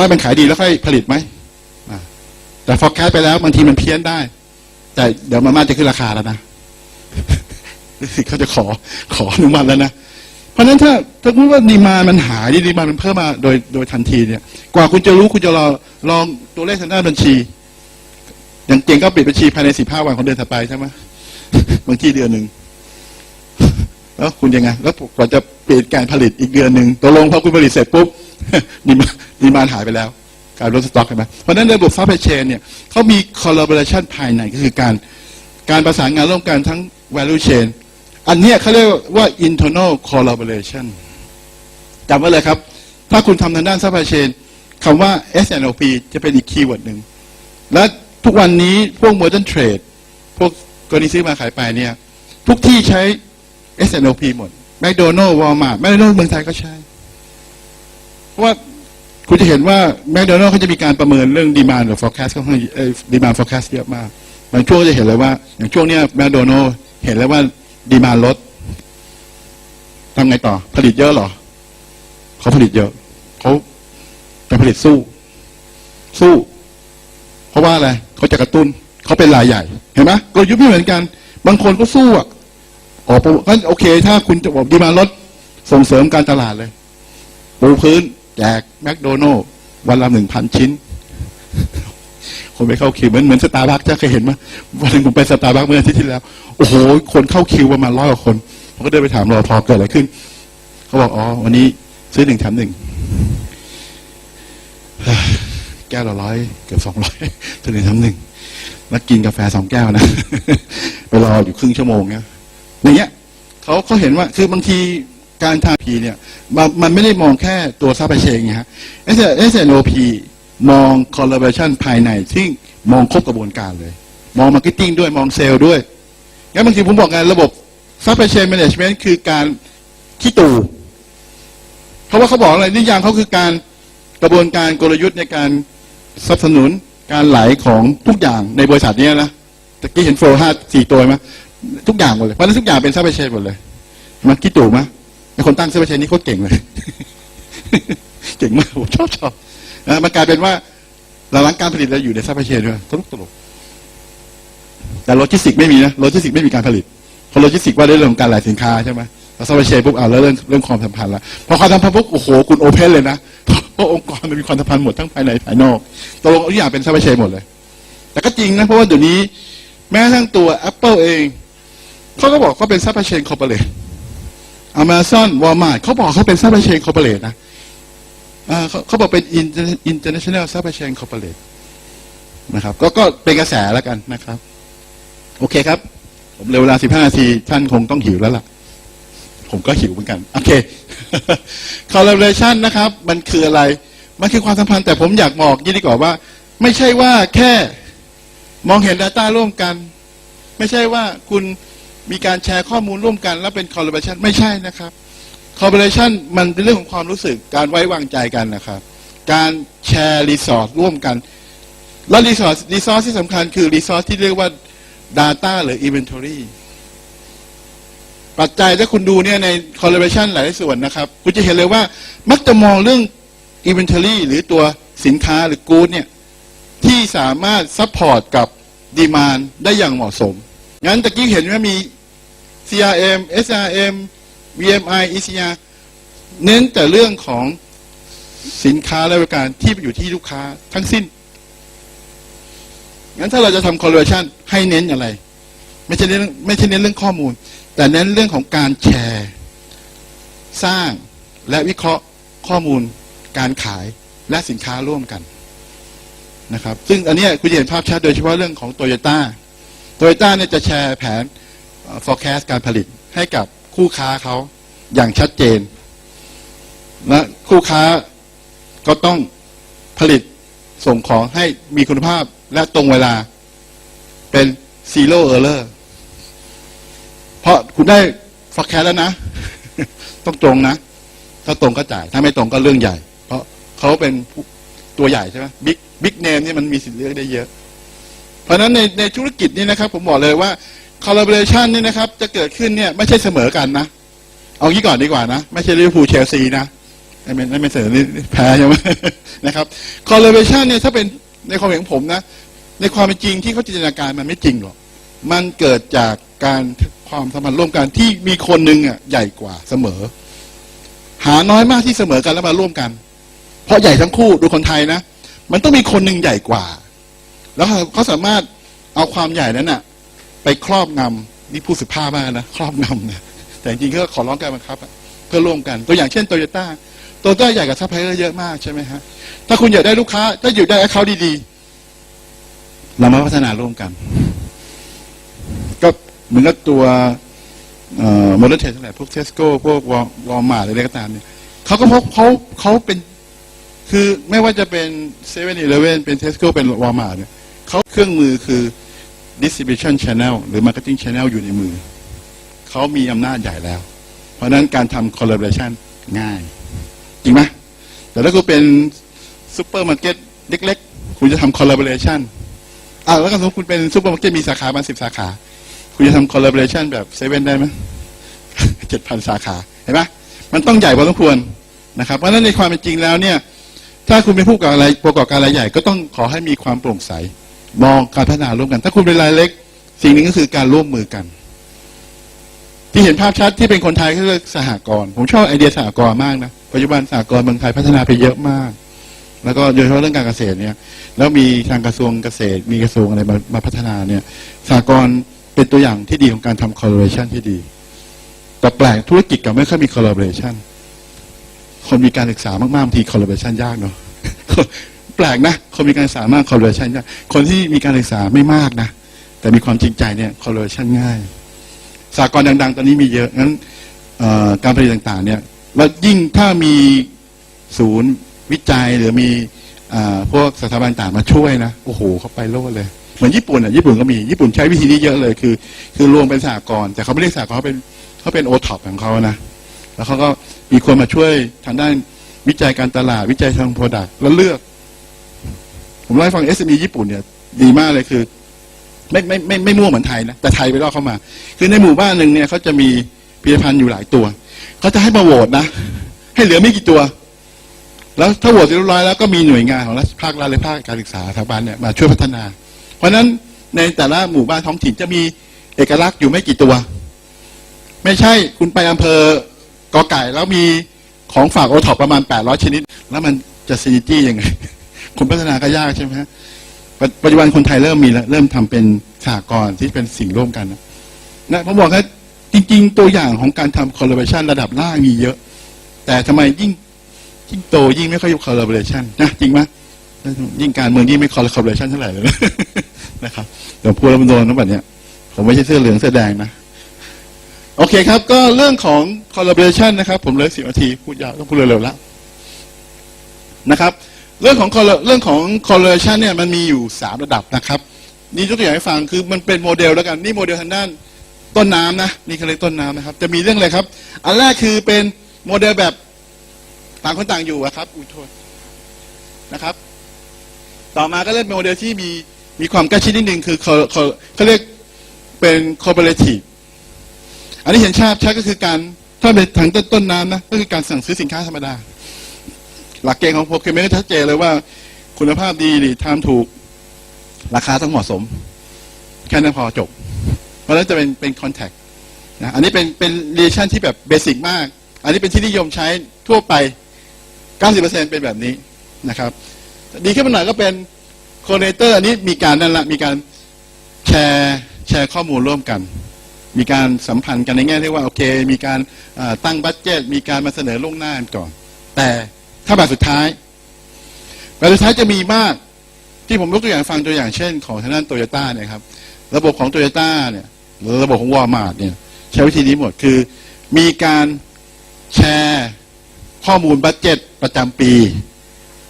ให้มันขายดีแล้วค่อยผลิตไหมแต่ forecast ไปแล้วบางทีมันเพี้ยนได้ แต่เดี๋ยวมาม่าจะขึ้นราคาแล้วนะเขาจะขอขออนุมัติแล้วนะเพราะฉะนั้นถ้าถ้าพูดว่าดีมามันหายดีมามันเพิ่มมาโดยโดยทันทีเนี่ย กว่าคุณจะรู้คุณจะรอลองตัวเลขทางด้านบัญชี อย่างเก่งก็ปิดบัญชีภายในสิบห้าวันของเดือนถัดไปใช่ไหมบางทีเดือนหนึ่งแล้วคุณยังไง แล้วกว่าจะเปิดการผลิตอีกเดือนหนึ่งตกลงพอคุณผลิตเสร็จปุ๊บ ดีมาดีมาหายไปแล้ว การลดสต็อกใช่ไหมเพราะนั้นระบบ supply chain เนี่ยเขามี collaboration ภายในก็คือการการประสานงานร่วมกันทั้ง value chain อันนี้เขาเรียกว่า internal collaboration จำไว้เลยครับ ถ้าคุณทำทางด้าน supply chain คำว่า S&OP จะเป็นอีกคีย์เวิร์ดหนึ่ง และทุกวันนี้พวก modern trade พวกกรณีซื้อมาขายไปเนี่ย ทุกที่ใช้ S&OP หมด McDonald Walmart McDonald เมืองไทยก็ใช้ ว่าคุณจะเห็นว่า McDonald เขาจะมีการประเมินเรื่อง demand หรือ forecast ค่อนข้างเอ่อ demand forecast เยอะมากบางช่วงก็จะเห็นเลยว่า อย่างช่วงเนี้ย McDonald เห็นแล้วว่า demand ลดทำไงต่อ ผลิตเยอะหรอ เขาผลิตเยอะ เขาจะผลิตสู้ สู้ เพราะว่าอะไรเขาจะกระตุ้น เขาเป็นรายใหญ่ เห็นไหมกลยุทธ์ไม่เหมือนกัน บางคนก็สู้อะออก็โอเค ถ้าคุณจะบอกดีมาลดส่งเสริมการตลาดเลยปูพื้น แจกแมคโดนัลล์วันละหนึ่งพันชิ้น คนไปเข้าคิวเหมือนเหมือนสตาร์บัคจะเคยเห็นไหมวันหนึงผมไปสตาร์บัคเมื่ออาทิตย์ที่แล้ว โอ้โห คนเข้าคิวประมาณร้อยกว่าคนผมก็เดินไปถามรอพอเกิดอะไรขึ้น เขาบอกอ๋อวันนี้ซื้อหนึ่งแถมหนึ่งแก้วละร้อยเกือบสองร้อยซื้อหนึ่งแถมหนึ่งแล้วกินกาแฟสองแก้วนะไปรออยู่ครึ่งชั่วโมงเนี่ยอย่างเงี้ยเขาเขาเห็นว่าคือบางทีการทำพีเนี่ย มันมันไม่ได้มองแค่ตัวซัพพลายเชนไงฮะ S N O P มอง collaboration ภายในที่มองครบกระบวนการเลย มองมาร์เก็ตติ้งด้วย มองเซลล์ด้วย งั้นบางทีผมบอกไงระบบ supply chain management คือการขี้ตู่เพราะว่าเขาบอกอะไรนิยามเขาคือการกระบวนการกลยุทธ์ในการสนับสนุนการไหลของทุกอย่างในบริษัทนี้นะ ตะกี้เห็นโฟล์ห้าสี่ตัวไหมทุกอย่างหมดเลย เพราะฉะนั้นทุกอย่างเป็น supply chain หมดเลย มันขี้ตูไหม คนตั้ง supply chain นี่โคตรเก่งเลย เก่งมากผมชอบชอบนะมันกลายเป็นว่าหลังการผลิตเราอยู่ในซัพพลายเชนด้วยตลกตลกแต่โลจิสติกไม่มีนะโลจิสติกไม่มีการผลิตเพราะโลจิสติกว่าด้วยเรื่องของการไหลสินค้าใช่ไหมแล้วซัพพลายเชนปุ๊บอ่าแล้วเรื่องเรื่องความสัมพันธ์ละพอความสัมพันธ์ปุ๊บโอ้โหคุณโอเพนเลยนะเพราะองค์กรมันมีความสัมพันธ์หมดทั้งภายในภายนอกตกลงทุกอย่างเป็นซัพพลายเชนหมดเลย แต่ก็จริงนะเพราะว่าเดี๋ยวนี้ แม้กระทั่งตัว Apple เองเขาก็บอกเขาเป็นซัพพลายเชนคอร์ปอเรท Amazon Walmart เขาบอกเขาเป็นซัพพลายเชนคอร์ปอเรทนะเขาบอกเป็น Inter- international supply chain corporate นะครับก็ก็เป็นกระแสแล้วกันนะครับ โอเคครับ ผมเหลือเวลา15นาที ท่านคงต้องหิวแล้วล่ะ ผมก็หิวเหมือนกัน โอเค collaboration นะครับ มันคืออะไร มันคือความสัมพันธ์แต่ผมอยากบอกยี่ดีกว่าว่า ไม่ใช่ว่าแค่มองเห็น Data ร่วมกัน ไม่ใช่ว่าคุณ มีการแชร์ข้อมูลร่วมกัน แล้วเป็น collaboration ไม่ใช่นะครับคอร์ปอเรชันมันเป็นเรื่องของความรู้สึกการไว้วางใจกันนะครับ การแชร์รีสอร์ทร่วมกัน และรีสอร์ทรีสอร์ทที่สำคัญคือรีสอร์ทที่เรียกว่า Data หรือ Inventory ปัจจัยถ้าคุณดูเนี่ยใน collaboration หลายส่วนนะครับ คุณจะเห็นเลยว่ามักจะมองเรื่อง Inventory หรือตัวสินค้าหรือ Good เนี่ยที่สามารถซัพพอร์ตกับดีมานได้อย่างเหมาะสม งั้นตะกี้เห็นว่ามี CRM SRM VMI ECR เน้นแต่เรื่องของสินค้าและบริการที่ไปอยู่ที่ลูกค้าทั้งสิ้น งั้นถ้าเราจะทำ collaboration ให้เน้นอะไร ไม่ใช่เน้นไม่ใช่เน้นเรื่องข้อมูล แต่เน้นเรื่องของการแชร์ สร้างและวิเคราะห์ข้อมูล การขายและสินค้าร่วมกันนะครับ ซึ่งอันนี้คุณเห็นภาพชัดโดยเฉพาะเรื่องของโตโยต้าโตโยต้าเนี่ยจะแชร์แผน forecast การผลิตให้กับคู่ค้าเขาอย่างชัดเจน และคู่ค้าก็ต้องผลิตส่งของให้มีคุณภาพและตรงเวลาเป็น zero error เพราะคุณได้ forecast แล้วนะ ต้องตรงนะ ถ้าตรงก็จ่าย ถ้าไม่ตรงก็เรื่องใหญ่ เพราะเขาเป็นตัวใหญ่ใช่ไหมบิ๊กบิ๊กเนมนี่มันมีสิทธิ์เลือกได้เยอะ เพราะฉะนั้นในในธุรกิจนี้นะครับ ผมบอกเลยว่า collaboration นี่นะครับ จะเกิดขึ้นเนี่ยไม่ใช่เสมอกันนะ เอางี้ก่อนดีกว่านะ ไม่ใช่ลิเวอร์พูลเชลซีนะไม่ไม่ไม่เสนอนี่แพ้ใช่ไหมนะครับ collaboration เนี่ยถ้าเป็นในความเห็นของผมนะ ในความเป็นจริงที่เขาจินตนาการมันไม่จริงหรอกมันเกิดจากการความสัมพันธ์ร่วมกันที่มีคนหนึ่งอะใหญ่กว่าเสมอ หาน้อยมากที่เสมอกันแล้วมาร่วมกัน เพราะใหญ่ทั้งคู่ดูคนไทยนะ มันต้องมีคนหนึ่งใหญ่กว่า แล้วเขาสามารถเอาความใหญ่นั้นน่ะ ไปครอบงำนี่พูดสุภาพมากนะ ครอบงำนะแต่จริงๆก็ขอร้องการบังคับ เพื่อร่วมกัน ตัวอย่างเช่นโตโยต้าโตโยต้าใหญ่กับซัพพลายเออร์เยอะมากใช่ไหมฮะถ้าคุณอยากได้ลูกค้า ถ้าอยู่ได้เขาดีๆ เรามาพัฒนาร่วมกัน ก็เหมือนกับตัวโมเดลเทสทั้งหลายพวกเทสโก้พวกวอลมาร์อะไรก็ตามเนี่ยเขาก็พบเขาเขาเป็นคือไม่ว่าจะเป็นเซเว่นอีเลฟเว่นเป็นเทสโก้เป็นวอลมาร์เนี่ยเขาเครื่องมือคือ distribution channel หรือ marketing channel อยู่ในมือ เขามีอำนาจใหญ่แล้ว เพราะนั้นการทำ collaboration ง่าย จริงไหมแต่ถ้าคุณเป็นซูเปอร์มาร์เก็ตเล็กๆ คุณจะทำ collaboration อ่าแล้วก็สมมติคุณเป็นซูเปอร์มาร์เก็ตมีสาขาประมาณสิบสาขา คุณจะทำ collaboration แบบเซเว่นได้ไหมเจ็ดพันสาขา เห็นไหมมันต้องใหญ่พอสมควรนะครับ เพราะฉะนั้นในความเป็นจริงแล้วเนี่ย ถ้าคุณเป็นผู้ประกออะไรประกอบการรายใหญ่ก็ต้องขอให้มีความโปร่งใส มองการพัฒนาร่วมกัน ถ้าคุณเป็นรายเล็ก สิ่งหนึ่งก็คือการร่วมมือกัน ที่เห็นภาพชัดที่เป็นคนไทยก็คือสหกรณ์ผมชอบไอเดียสหกรณ์มากนะปัจจุบันสหกรณ์เมืองไทยพัฒนาไปเยอะมาก แล้วก็โดยเฉพาะเรื่องการเกษตรเนี่ย แล้วมีทางกระทรวงเกษตร มีกระทรวงอะไรมามาพัฒนาเนี่ยสหกรณ์เป็นตัวอย่างที่ดีของการทำ collaboration ที่ดี แต่แปลกธุรกิจกับไม่ค่อยมี collaboration คนมีการศึกษามากๆบางที collaboration ยากเนาะ ปลกนะ คนมีการศึกษามาก collaboration ยากคนที่มีการศึกษาไม่มากนะ แต่มีความจริงใจเนี่ย collaboration ง่าย สากลดัง ๆ ตอนนี้มีเยอะ งั้นการผลิตต่างๆ เนี่ยแล้วยิ่งถ้ามีศูนย์วิจัยหรือมีอพวกสถาบันต่างมาช่วยนะ โอ้โหเขาไปโลดเลย เหมือนญี่ปุ่นอะญี่ปุ่นก็มี ญี่ปุ่นใช้วิธีนี้เยอะเลย คือ คือรวมเป็นสากลแต่เขาไม่เรียกสากลเขาเป็นเขาเป็นโอท็อปของเขานะ แล้วเขาก็มีคนมาช่วยทางด้านวิจัยการตลาดวิจัยทางโปรดักต์แล้วเลือก ผมเล่าให้ฟัง SME ญี่ปุ่นเนี่ยดีมากเลยคือ ไม่ไม่ไม่ไม่มั่วเหมือนไทยนะแต่ไทยไปล่อเข้ามา คือในหมู่บ้านหนึ่งเนี่ยเขาจะมีผลิตภัณฑ์อยู่หลายตัวเขาจะให้มาโหวตนะ ให้เหลือไม่กี่ตัว แล้วถ้าโหวตเสร็จเรียบร้อยแล้วก็มีหน่วยงานของรัฐภาครัฐและภาคการศึกษาสถาบันเนี่ยมาช่วยพัฒนา เพราะฉะนั้นในแต่ละหมู่บ้านท้องถิ่นจะมีเอกลักษณ์อยู่ไม่กี่ตัว ไม่ใช่คุณไปอำเภอกอไก่แล้วมีของฝากโอท็อปประมาณ 800 ชนิด แล้วมันจะซีจี้ยังไง คุณพัฒนาก็ยากใช่ไหมฮะปัจจุบันคนไทยเริ่มมีแล้วเริ่มทำเป็นสหกรที่เป็นสิ่งร่วมกันนะนะผมบอกว่าจริง ๆ ตัวอย่างของการทำ collaboration ระดับล่างมีเยอะ แต่ทำไมยิ่งยิ่งโตยิ่งไม่ค่อยอยู่ collaboration นะจริงไหมยิ่งการเมืองยิ่งไม่ collaboration เท่าไหร่เลยนะครับเดี๋ยวพูดแล้วมันโดนนะแบบเนี้ยผมไม่ใช่เสื้อเหลืองเสื้อแดงนะโอเคครับ ก็เรื่องของ collaboration นะครับ ผมเหลยสิบนาที พูดยาวต้องพูดเร็วๆแล้วนะครับ เรื่องของเรื่องของ collaboration เนี่ยมันมีอยู่สามระดับนะครับ นี่ยกตัวอย่างให้ฟังคือมันเป็นโมเดลแล้วกัน นี่โมเดลทางด้านต้นน้ำนะนี่เขาเรียต้นน้ำนะครับ จะมีเรื่องอะไรครับ อันแรกคือเป็นโมเดลแบบต่างคนต่างอยู่ครับ อุ้ยโทษนะครับ ต่อมาก็เล่นโมเดลที่มีมีความใกล้ชิดนิดนึงคือเขาเขาเขาเรียกเป็น cooperative อันนี้เห็นชาติชัดก็คือการถ้าเป็นทางต้นต้นน้ำนะก็คือการสั่งซื้อสินค้าธรรมดา หลักเกณฑ์ของโปรแกรมเมอร์ชัดเจนเลยว่า คุณภาพดีดีทำถูก ราคาต้องเหมาะสม แค่นั้นพอจบ เพราะฉะนั้นจะเป็นเป็นคอนแทคนะอันนี้เป็นเป็นเรชั่นที่แบบเบสิกมาก อันนี้เป็นที่นิยมใช้ทั่วไป 90%เป็นแบบนี้นะครับ ดีขึ้นมาหน่อยก็เป็นโคเนเตอร์อันนี้มีการนั่นละมีการแชร์แชร์ข้อมูลร่วมกัน มีการสัมพันธ์กันในแง่ที่ว่าโอเค มีการตั้งบัตเจตมีการมาเสนอล่วงหน้านก่อน แต่ ถ้าแบบสุดท้าย แบบสุดท้ายจะมีมาก ที่ผมยกตัวอย่างฟังตัวอย่างเช่น ของทางด้านโตโยต้าเนี่ยครับ ระบบของโตโยต้าเนี่ยหรือระบบของวอร์มาร์ทเนี่ย ใช้วิธีนี้หมดคือ มีการแชร์ข้อมูลบัตเจ็ตประจำปี